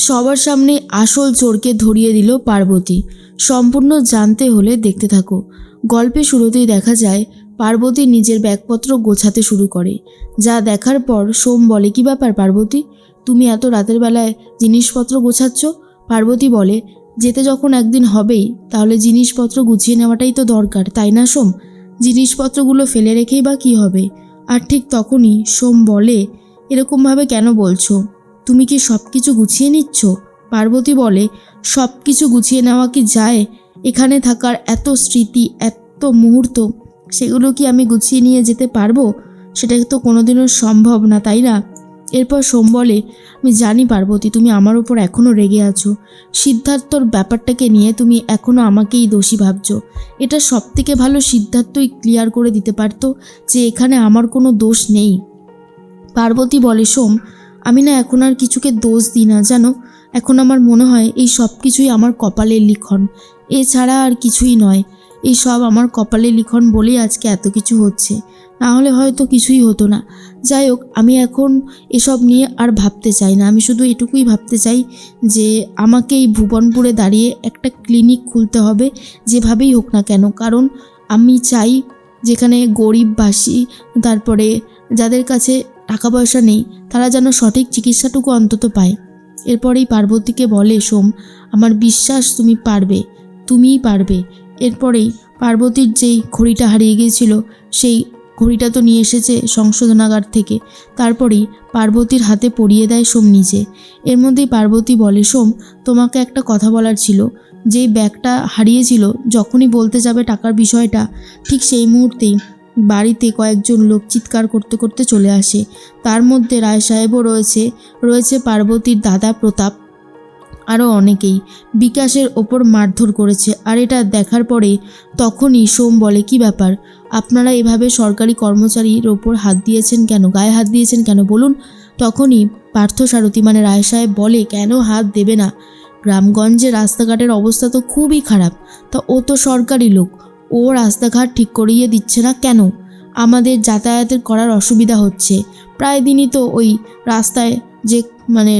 সবার সামনে আসল চোরকে ধরিয়ে দিল পার্বতী। সম্পূর্ণ জানতে হলে দেখতে থাকো। গল্পে শুরুতেই দেখা যায়, পার্বতী নিজের ব্যাগপত্র গোছাতে শুরু করে। যা দেখার পর সোম বলে, কি ব্যাপার পার্বতী? তুমি এত রাতের বেলায় জিনিসপত্র গোছাচ্ছ? পার্বতী বলে, যেতে যখন একদিন হবেই, তাহলে জিনিসপত্র গুছিয়ে নেওয়াটাই তো দরকার, তাই না সোম? জিনিসপত্রগুলো ফেলে রেখেই বা কী হবে? আর ঠিক তখনই সোম বলে, এরকমভাবে কেন বলছো? তুমি কি সব কিছু গুছিয়ে নিচ্ছ? পার্বতী বলে সব কিছু গুছিয়ে নেওয়া কি যায়? এখানে থাকার এত স্মৃতি, এত মুহূর্ত, সেগুলো কি আমি গুছিয়ে নিয়ে যেতে পারব? সেটা তো কোনোদিনও সম্ভব না, তাই না? এরপর সোম বলে, আমি জানি পার্বতী, তুমি আমার উপর এখনও রেগে আছো। সিদ্ধার্থর ব্যাপারটাকে নিয়ে তুমি এখনও আমাকেই দোষী ভাবছ। এটা সব থেকে ভালো সিদ্ধার্থই ক্লিয়ার করে দিতে পারতো যে এখানে আমার কোনো দোষ নেই। পার্বতী বলে, সোম আমি না এখন আর কিছুকে দোষ দিই না, জানো? এখন আমার মনে হয় এই সব কিছুই আমার কপালের লিখন। এছাড়া আর কিছুই নয়। এই সব আমার কপালের লিখন বলেই আজকে এত কিছু হচ্ছে। না হলে হয়তো কিছুই হতো না। যাই হোক, আমি এখন এসব নিয়ে আর ভাবতে চাই না। আমি শুধু এটুকুই ভাবতে চাই যে আমাকে এই ভুবনপুরে দাঁড়িয়ে একটা ক্লিনিক খুলতে হবে, যেভাবেই হোক না কেন। কারণ আমি চাই যেখানে গরিববাসী, তারপরে যাদের কাছে টাকা পয়সা নেই, তারা যেন সঠিক চিকিৎসাটুকু অন্তত পায়। এরপরেই পার্বতীকে বলে, সোম, আমার বিশ্বাস তুমি পারবে, তুমিই পারবে। এরপরেই পার্বতীর যেই ঘড়িটা হারিয়ে গিয়েছিল, সেই ঘড়িটা তো নিয়ে এসেছে সংশোধনাগার থেকে। তারপরেই পার্বতীর হাতে পরিয়ে দেয় সোম নিজে। এর মধ্যেই পার্বতী বলে, সোম, তোমাকে একটা কথা বলার ছিল। যেই ব্যাগটা হারিয়েছিল, যখনই বলতে যাবে টাকার বিষয়টা, ঠিক সেই মুহূর্তেই বাড়িতে কয়েকজন লোক চিৎকার করতে করতে চলে আসে। তার মধ্যে রায় সাহেবও রয়েছে। রয়েছে পার্বতীর দাদা প্রতাপ, আরও অনেকেই। বিকাশের ওপর মারধর করেছে, আর এটা দেখার পরে তখনই সোম বলে, কি ব্যাপার? আপনারা এভাবে সরকারি কর্মচারীর ওপর হাত দিয়েছেন কেন? গায়ে হাত দিয়েছেন কেন? বলুন। তখনই পার্থসারথী মানে রায় সাহেব বলে, কেন হাত দেবে না? গ্রামগঞ্জে রাস্তাঘাটের অবস্থা তো খুবই খারাপ। তা ও তো সরকারি লোক। ও রাস্তাঘাট ঠিক করিয়ে দিচ্ছে না কেন? আমাদের যাতায়াতের করার অসুবিধা হচ্ছে। প্রায় দিনই তো ওই রাস্তায় যে মানে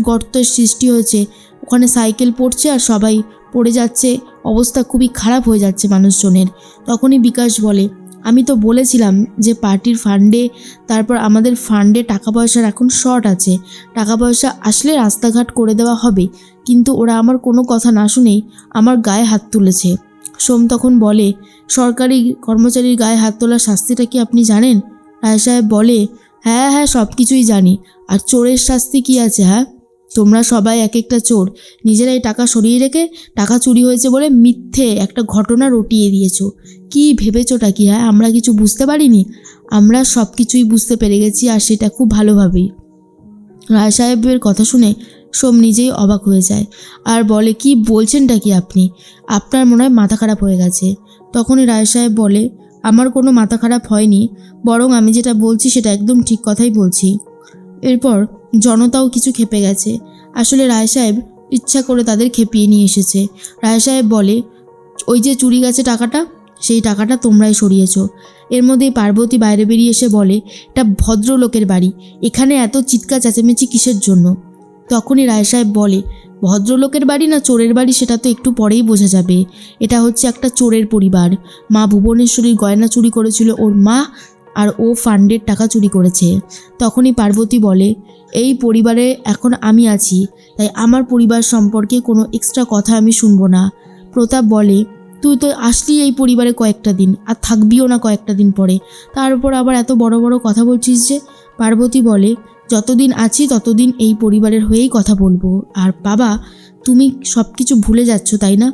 গর্তের সৃষ্টি হয়েছে, ওখানে সাইকেল পড়ছে আর সবাই পড়ে যাচ্ছে, অবস্থা খুবই খারাপ হয়ে যাচ্ছে মানুষজনের। তখনই বিকাশ বলে, আমি তো বলেছিলাম যে পার্টির ফান্ডে, তারপর আমাদের ফান্ডে টাকা পয়সার এখন শর্ট আছে। টাকা পয়সা আসলে রাস্তাঘাট করে দেওয়া হবে। কিন্তু ওরা আমার কোনো কথা না শুনেই আমার গায়ে হাত তুলেছে। সোম তখন বলে, সরকারি কর্মচারীর গায়ে হাত তোলার শাস্তিটা কি আপনি জানেন? রায় সাহেব বলে হ্যাঁ হ্যাঁ সব কিছুই জানি। আর চোরের শাস্তি কি আছে হ্যাঁ? তোমরা সবাই এক একটা চোর। নিজেরাই টাকা সরিয়ে রেখে টাকা চুরি হয়েছে বলে মিথ্যে একটা ঘটনা রটিয়ে দিয়েছ। কি ভেবেছোটা কি হ্যাঁ? আমরা কিছু বুঝতে পারিনি? আমরা সব কিছুই বুঝতে পেরে গেছি আর সেটা খুব ভালোভাবেই। রায় সাহেবের কথা শুনে সোম নিজেই অবাক হয়ে যায়। আর বলে, কি বলছেনটা কি আপনি? আপনার মনে হয় মাথা খারাপ হয়ে গেছে। তখনই রায় সাহেব বলে, আমার কোনো মাথা খারাপ হয়নি, বরং আমি যেটা বলছি সেটা একদম ঠিক কথাই বলছি। এরপর জনতাও কিছু খেপে গেছে। আসলে রায় সাহেব ইচ্ছা করে তাদের খেপিয়ে নিয়ে এসেছে। রায় সাহেব বলে, ওই যে চুরি গেছে টাকাটা, সেই টাকাটা তোমরাই সরিয়েছ। এর মধ্যে পার্বতী বাইরে বেরিয়ে এসে বলে, এটা ভদ্রলোকের বাড়ি। এখানে এত চিৎকার, চেঁচামেচি কিসের জন্য? তখনই রায় সাহেব বলে, ভদ্রলোকের বাড়ি না চোরের বাড়ি সেটা তো একটু পরেই বোঝা যাবে। এটা হচ্ছে একটা চোরের পরিবার। মা ভুবনেশ্বরীর গয়না চুরি করেছিল ওর মা আর ও ফান্ডের টাকা চুরি করেছে। তখনই পার্বতী বলে, এই পরিবারে এখন আমি আছি, তাই আমার পরিবার সম্পর্কে কোনো এক্সট্রা কথা আমি শুনব না। প্রতাপ বলে, তুই তো আসলি এই পরিবারে কয়েকটা দিন আর থাকবিও না কয়েকটা দিন পরে। তার উপর আবার এত বড় বড় কথা বলছিস যে? পার্বতী বলে যতদিন আছি ততদিন এই পরিবারের হয়েই কথা বলব। আর বাবা, তুমি সব কিছু ভুলে যাচ্ছ, তাই না?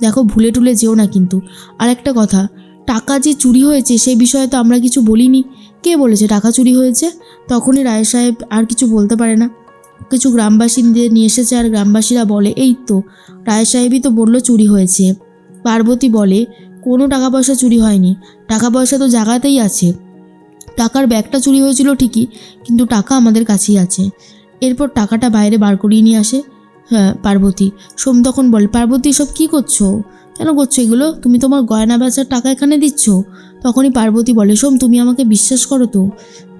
দেখো, ভুলে টুলে যেও না কিন্তু। আর একটা কথা, টাকা যে চুরি হয়েছে সেই বিষয়ে তো আমরা কিছু বলিনি। কে বলেছে টাকা চুরি হয়েছে? তখনই রায় সাহেব আর কিছু বলতে পারে না। কিছু গ্রামবাসীদের নিয়ে এসেছে আর গ্রামবাসীরা বলে, এই তো, রায় সাহেবই তো বলল চুরি হয়েছে। পার্বতী বলে, কোনো টাকা পয়সা চুরি হয়নি। টাকা পয়সা তো জায়গাতেই আছে। টাকার ব্যাগটা চুরি হয়েছিল ঠিকই, কিন্তু টাকা আমাদের কাছেই আছে। এরপর টাকাটা বাইরে বার করিয়ে নিয়ে আসে। হ্যাঁ পার্বতী, সোম তখন বলে, পার্বতী সব কী করছ? কেন করছ এগুলো? তুমি তোমার গয়না বেচার টাকা এখানে দিচ্ছ। তখনই পার্বতী বলে, সোম, তুমি আমাকে বিশ্বাস করো তো।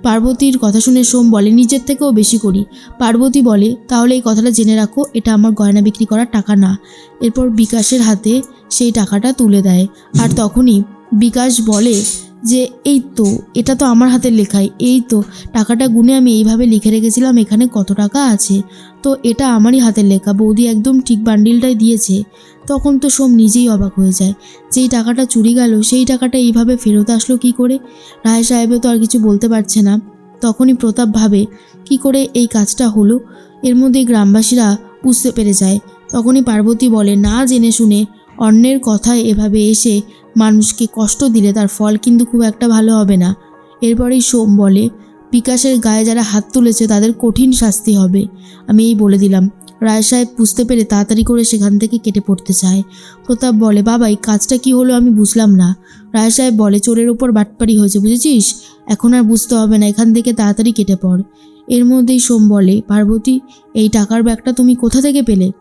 পার্বতীর কথা শুনে সোম বলে, নিজের থেকেও বেশি করি। পার্বতী বলে, তাহলে এই কথাটা জেনে রাখো, এটা আমার গয়না বিক্রি করার টাকা না। এরপর বিকাশের হাতে সেই টাকাটা তুলে দেয়। আর তখনই বিকাশ বলে যে, এই তো, এটা তো আমার হাতের লেখাই, এই তো, টাকাটা গুনে আমি এইভাবে লিখে রেখেছিলাম, এখানে কত টাকা আছে? তো, এটা আমারই হাতের লেখা, বৌদি একদম ঠিক বান্ডিলটাই দিয়েছে। তখন তো সোম নিজেই অবাক হয়ে যায়, যেই টাকাটা চুরি গেল, সেই টাকাটা এইভাবে ফেরত আসলো কি করে? রায় সাহেবে তো আর কিছু বলতে পারছে না। তখনই প্রতাপ ভাবে, কি করে এই কাজটা হলো? এর মধ্যে গ্রামবাসীরা বুঝতে পেরে যায়। তখনই পার্বতী বলে, না জেনে শুনে, অন্যের কথায় এভাবে এসে মানুষকে কষ্ট দিলে তার ফল কিন্তু খুব একটা ভালো হবে না। এরপরেই সোম বলে, বিকাশের গায়ে যারা হাত তুলেছে তাদের কঠিন শাস্তি হবে। আমি এই বলে দিলাম। রায় সাহেব বুঝতে পেরে তাড়াতাড়ি করে সেখান থেকে কেটে পড়তে চায়। প্রতাপ বলে বাবা এই কাজটা কি হলো আমি বুঝলাম না। রায় সাহেব বলে, চোরের ওপর বাটপাড়ি হয়েছে, বুঝেছিস? এখন আর বুঝতে হবে না, এখান থেকে তাড়াতাড়ি কেটে পড়। এর মধ্যেই সোম বলে, পার্বতী, এই টাকার ব্যাগটা তুমি কোথা থেকে পেলে?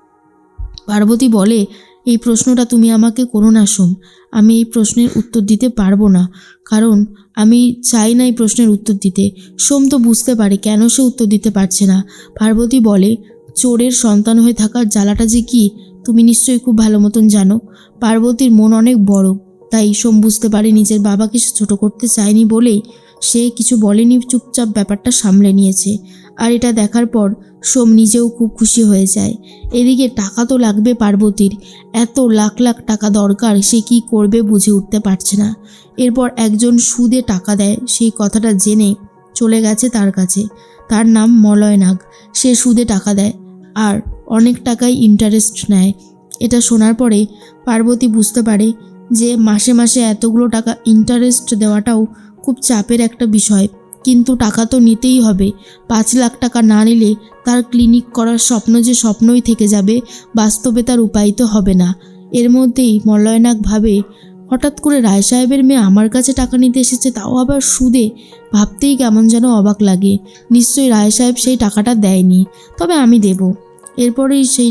পার্বতী বলে এই প্রশ্নটা তুমি আমাকে করো না, সোম। আমি এই প্রশ্নের উত্তর দিতে পারব না, কারণ আমি চাই না এই প্রশ্নের উত্তর দিতে। সোম তো বুঝতে পারে কেন সে উত্তর দিতে পারছে না। পার্বতী বলে, চোরের সন্তান হয়ে থাকার জ্বালাটা যে কি, তুমি নিশ্চয়ই খুব ভালো মতন জানো। পার্বতীর মন অনেক বড়, তাই সোম বুঝতে পারে নিজের বাবাকে সে ছোটো করতে চায়নি বলেই সে কিছু বলেনি, চুপচাপ ব্যাপারটা সামলে নিয়েছে। আর এটা দেখার পর সোম নিজেও খুব খুশি হয়ে যায়। এদিকে টাকা তো লাগবে পার্বতীর, এত লাখ লাখ টাকা দরকার, সে কি করবে বুঝে উঠতে পারছে না। এরপর একজন সুদে টাকা দেয়, সেই কথাটা জেনে চলে গেছে তার কাছে। তার নাম মলয় নাগ, সে সুদে টাকা দেয় আর অনেক টাকাই ইন্টারেস্ট নেয়। এটা শোনার পরে পার্বতী বুঝতে পারে যে মাসে মাসে এতগুলো টাকা ইন্টারেস্ট দেওয়াটাও খুব চাপের একটা বিষয়। কিন্তু টাকা তো নিতেই হবে। পাঁচ লাখ টাকা না নিলে তার ক্লিনিক করার স্বপ্ন যে স্বপ্নই থেকে যাবে, বাস্তবে তার উপায় তো হবে না। এর মধ্যেই মলয়নাক ভাবে, হঠাৎ করে রায় সাহেবের মেয়ে আমার কাছে টাকা নিতে এসেছে, তাও আবার সুদে? ভাবতেই কেমন যেন অবাক লাগে। নিশ্চয়ই রায় সাহেব সেই টাকাটা দেয়নি, তবে আমি দেব। এরপরেই সেই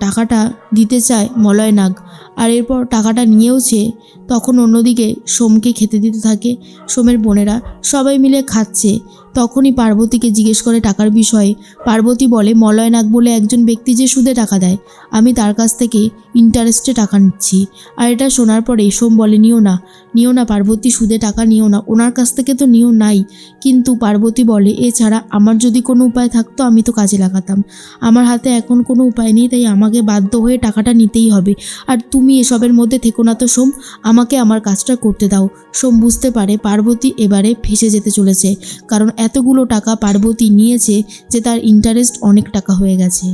টাকাটা দিতে চায় মলয় নাগ আর এরপর টাকাটা নিয়েওছে তখন অন্যদিকে সোমকে খেতে দিতে থাকে। সোমের বোনেরা সবাই মিলে খাচ্ছে। তখনই পার্বতীকে জিজ্ঞেস করে টাকার বিষয়ে। পার্বতী বলে মলয় নাগ বলে একজন ব্যক্তি যে সুদে টাকা দেয়, আমি তার কাছ থেকে ইন্টারেস্টে টাকা নিচ্ছি। আর এটা শোনার পরে সোম বলে, নিও না নিও না পার্বতী, সুদে টাকা নিও না, ওনার কাছ থেকে তো নিও নাই। কিন্তু পার্বতী বলে এছাড়া আমার যদি কোনো উপায় থাকতো, আমি তো কাজে লাগাতাম। আমার হাতে এখন কোনো উপায় নেই, তাই আমাকে বাধ্য হয়ে টাকাটা নিতেই হবে। আর তুমি এসবের মধ্যে থেকো না তো, সোম। আমাকে আমার কাজটা করতে দাও। সোম বুঝতে পারে পার্বতী এবারে ফেসে যেতে চলেছে, কারণ এতগুলো টাকা পার্বতী নিয়েছে যে তার ইন্টারেস্ট অনেক টাকা হয়ে গেছে।